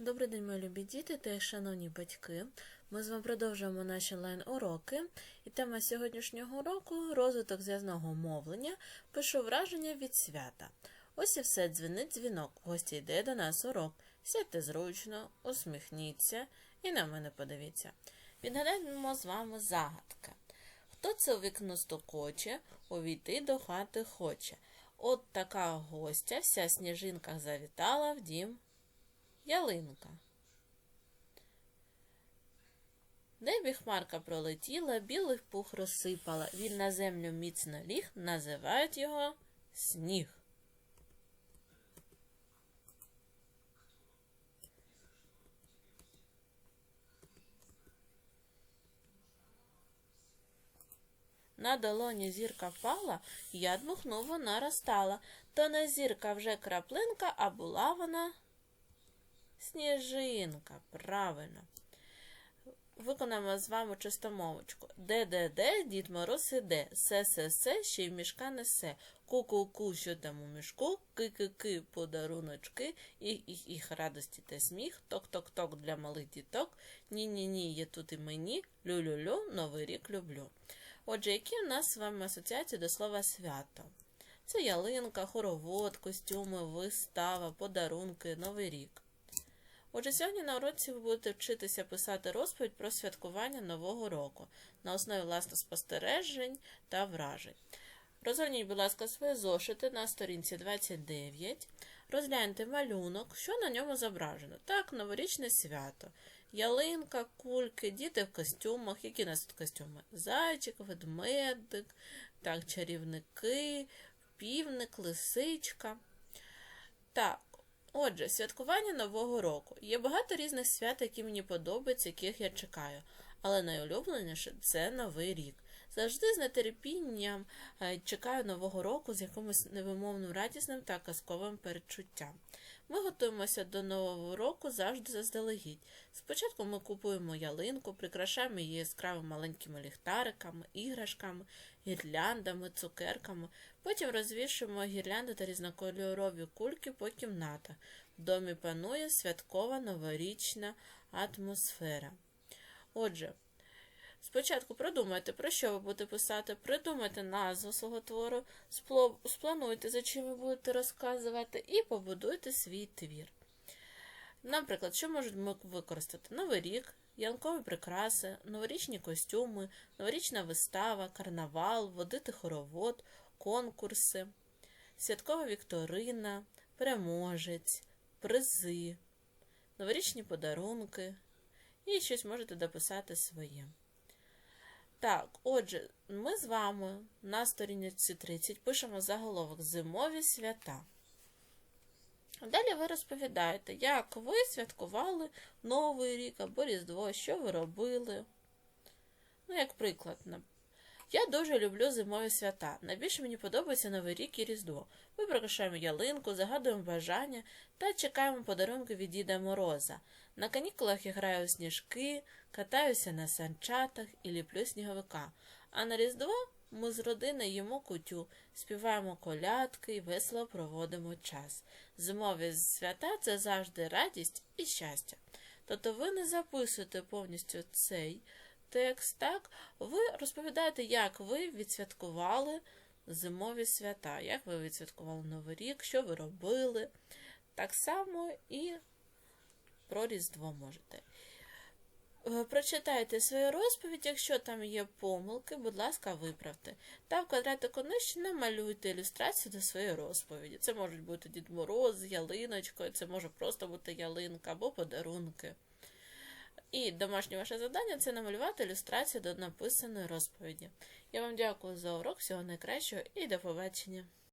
Добрий день, мої любі діти та шановні батьки. Ми з вами продовжуємо наші онлайн-уроки. І тема сьогоднішнього уроку розвиток зв'язного мовлення. Пишу враження від свята. Ось і все дзвінить дзвінок. Гості йде до нас урок. Сядьте зручно, усміхніться і на мене подивіться. Відгадаємо з вами загадки. Хто це у вікно стукоче, увійти до хати хоче. От така гостя, вся в сніжинках завітала в дім ялинка. Небі хмарка пролетіла, білий пух розсипала. Він на землю міцно ліг, називають його сніг. На долоні зірка впала, я дмухнув, вона розтала. То не зірка вже краплинка, а була вона Сніжинка, правильно. Виконаємо з вами чистомовочку. Де-де-де, Дід Мороз іде. Се-се-се, ще й мішка несе. Ку-ку-ку, що там у мішку, ки-ки-ки, подаруночки, і їх радості та сміх, ток-ток-ток для малих діток. Ні-ні-ні, є тут і мені, лю-лю-лю, новий рік люблю. Отже, які у нас з вами асоціації до слова свято? Це ялинка, хоровод, костюми, вистава, подарунки, новий рік. Отже, сьогодні на уроці ви будете вчитися писати розповідь про святкування Нового року на основі власних спостережень та вражень. Розгорніть, будь ласка, свої зошити на сторінці 29. Розгляньте малюнок, що на ньому зображено. Так, новорічне свято. Ялинка, кульки, діти в костюмах. Які у нас тут костюми? Зайчик, ведмедик, так, чарівники, півник, лисичка. Так. Отже, святкування Нового року. Є багато різних свят, які мені подобаються, яких я чекаю. Але найулюбленіше це Новий рік. Завжди з нетерпінням чекаю Нового року з якимось невимовним радісним та казковим передчуттям. Ми готуємося до Нового року завжди заздалегідь. Спочатку ми купуємо ялинку, прикрашаємо її яскравими маленькими ліхтариками, іграшками, гірляндами, цукерками. Потім розвішуємо гірлянди та різнокольорові кульки по кімнатах. В домі панує святкова новорічна атмосфера. Отже, Спочатку продумайте, про що ви будете писати, придумайте назву свого твору, сплануйте, за чим ви будете розказувати, і побудуйте свій твір. Наприклад, що можемо використати? Новий рік, янкові прикраси, новорічні костюми, новорічна вистава, карнавал, водити хоровод, конкурси, святкова вікторина, переможець, призи, новорічні подарунки і щось можете дописати своє. Так, отже, ми з вами на сторінці 30 пишемо заголовок Зимові свята. Далі ви розповідаєте, як ви святкували Новий рік або Різдво, що ви робили. Ну, як приклад, я дуже люблю зимові свята. Найбільше мені подобається Новий рік і Різдво. Ми прикрашаємо ялинку, загадуємо бажання та чекаємо подарунки від Діда Мороза. На канікулах я граю у сніжки, катаюся на санчатах і ліплю сніговика. А на Різдво ми з родиною їмо кутю, співаємо колядки і весело проводимо час. Зимові свята це завжди радість і щастя. Тобто ви не записуєте повністю цей текст, так, ви розповідаєте, як ви відсвяткували зимові свята, як ви відсвяткували Новий рік, що ви робили. Так само і про Різдво можете. Е, прочитайте свою розповідь, якщо там є помилки, будь ласка, виправте. Та в квадратику нижче намалюйте ілюстрацію до своєї розповіді. Це можуть бути Дід Мороз з ялиночкою, це може просто бути ялинка або подарунки. І домашнє ваше завдання це намалювати ілюстрацію до написаної розповіді. Я вам дякую за урок, всього найкращого і до побачення!